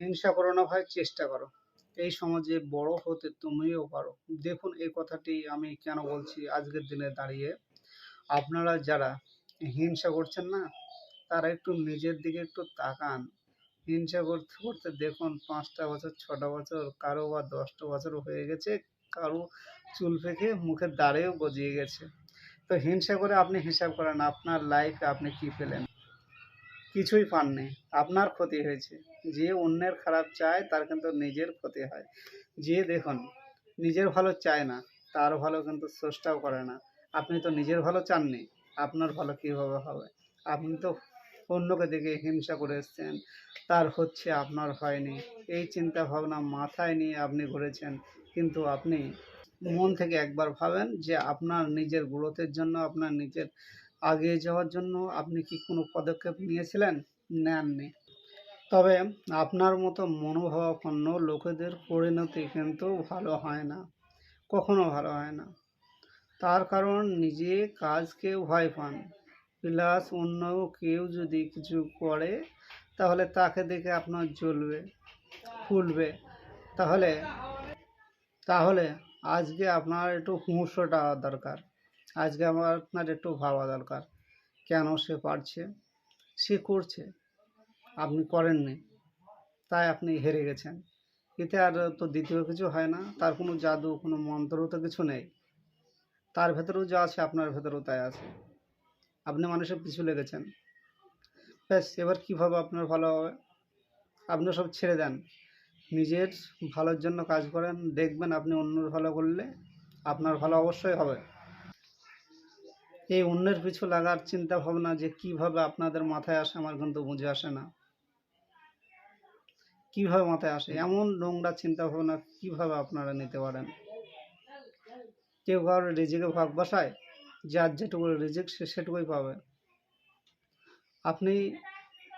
হিংসা করো না ভাই, চেষ্টা করো। এই সমাজে বড় হতে তুমিও পারো। দেখুন, এই কথাটি আমি কেন বলছি আজকের দিনে দাঁড়িয়ে। আপনারা যারা হিংসা করছেন না, তারা একটু নিজের দিকে একটু তাকান। হিংসা করতে করতে দেখুন, পাঁচটা বছর, ছটা বছর, কারও বা দশটা বছর হয়ে গেছে, কারও চুল পেকে মুখের দাঁড়েও গজিয়ে গেছে। তো হিংসা করে আপনি হিসাব করেন, আপনার লাইফে আপনি কি পেলেন? কিছুই পাননি। আপনার ক্ষতি হয়েছে। যে অন্যের খারাপ চায়, তার কিন্তু নিজের ক্ষতি হয়। যে দেখুন, নিজের ভালো চায় না, তার ভালো কিন্তু চেষ্টাও করে না। আপনি তো নিজের ভালো চাননি, আপনার ভালো কীভাবে হবে? আপনি তো অন্যকে দেখে হিংসা করে এসছেন। তার হচ্ছে আপনার হয়নি। এই চিন্তা ভাবনা মাথায় নিয়ে আপনি ঘুরেছেন। কিন্তু আপনি মন থেকে একবার ভাবেন যে আপনার নিজের গ্রোথের জন্য, আপনার নিজের আগিয়ে যাওয়ার জন্য আপনি কি কোনো পদক্ষেপ নিয়েছিলেন? নেননি। তবে আপনার মতো মনোভাবাপন্ন লোকেদের পরিণতি কিন্তু ভালো হয় না। কখনো ভালো হয় না। তার কারণ নিজে কাজকে ভয় পান। প্লাস অন্য কেউ যদি কিছু করে, তাহলে তাকে দেখে আপনার জ্বলবে, ফুলবে। তাহলে তাহলে আজকে আপনার একটু হুঁশোটা দরকার। আজকে আমার আপনার একটু ভাবা দরকার। কেন সে পারছে? সে করছে। আপনি করেননি। তাই আপনি হেরে গেছেন। এতে আর তো দ্বিতীয় কিছু হয় না। তার কোনো জাদু, কোনো মন্ত্র তো কিছু নেই। তার ভেতরেও যা আছে, আপনার ভেতরেও তাই আছে। আপনি মানুষের পিছু লেগেছেন। ব্যাস, এবার কীভাবে আপনার ভালো হবে? আপনি সব ছেড়ে দেন। নিজের ভালোর জন্য কাজ করেন। দেখবেন আপনি অন্যর ভালো করলে আপনার ভালো অবশ্যই হবে। এই অন্যের পিছু লাগার চিন্তা ভাবনা যে কীভাবে আপনাদের মাথায় আসে, আমার কিন্তু বুঝে আসে না। কীভাবে মাথায় আসে? এমন নোংরা চিন্তা ভাবনা কীভাবে আপনারা নিতে পারেন? কেউ কারোর রিজিকে ভাগ বসায়, যার যেটুকু রিজিক সে সেটুকুই পাবে। আপনি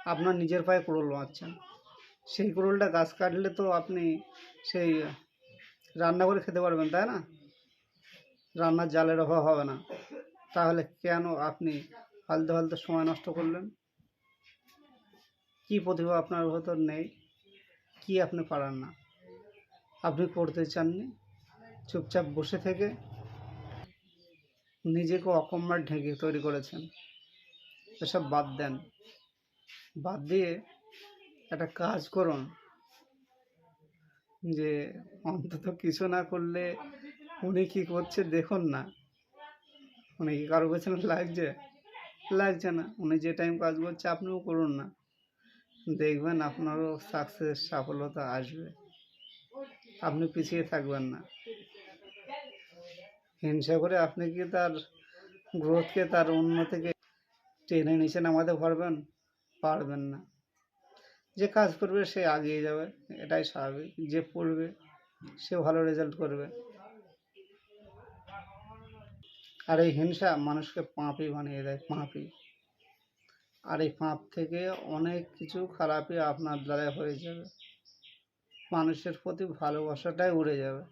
আপনার নিজের পায়ে কুড়োল মারছেন। সেই কুড়োলটা গাছ কাটলে তো আপনি সেই রান্না করে খেতে পারবেন, তাই না? রান্নার জালের অভাব হবে না। তাহলে কেন আপনি ফালতু ফালতু সময় নষ্ট করলেন? কি প্রতিভা আপনার ভেতর নেই? কি আপনি পারেন না? আপনি করতে চাননি? চুপচাপ বসে থেকে নিজেকে অকম্মার ঢেকে তৈরি করেছেন। এসব বাদ দেন। বাদ দিয়ে একটা কাজ করুন। যে অন্তত কিছু না করলে উনি কি করছে দেখুন না। উনি কি কারও পেছনে লাগছে? লাগছে না। উনি যে টাইম কাজ করছে, আপনিও করুন না। দেখবেন আপনারও সাকসেস সফলতা আসবে। আপনি পিছিয়ে থাকবেন না। হিংসা করে আপনি কি তার গ্রোথকে তার উন্নতিকে টেনে নিচে নামাতে পারবেন পারবেন না। যে কাজ করবে, সে এগিয়ে যাবে। এটাই স্বাভাবিক। যে পড়বে, সে ভালো রেজাল্ট করবে। আর এই হিংসা মানুষকে পাঁপি বানিয়ে দেয় পাঁপি আর এই পাঁপ থেকে অনেক কিছু খারাপই আপনার দ্বারা হয়ে যাবে। মানুষের প্রতি ভালোবাসাটাই উড়ে যাবে।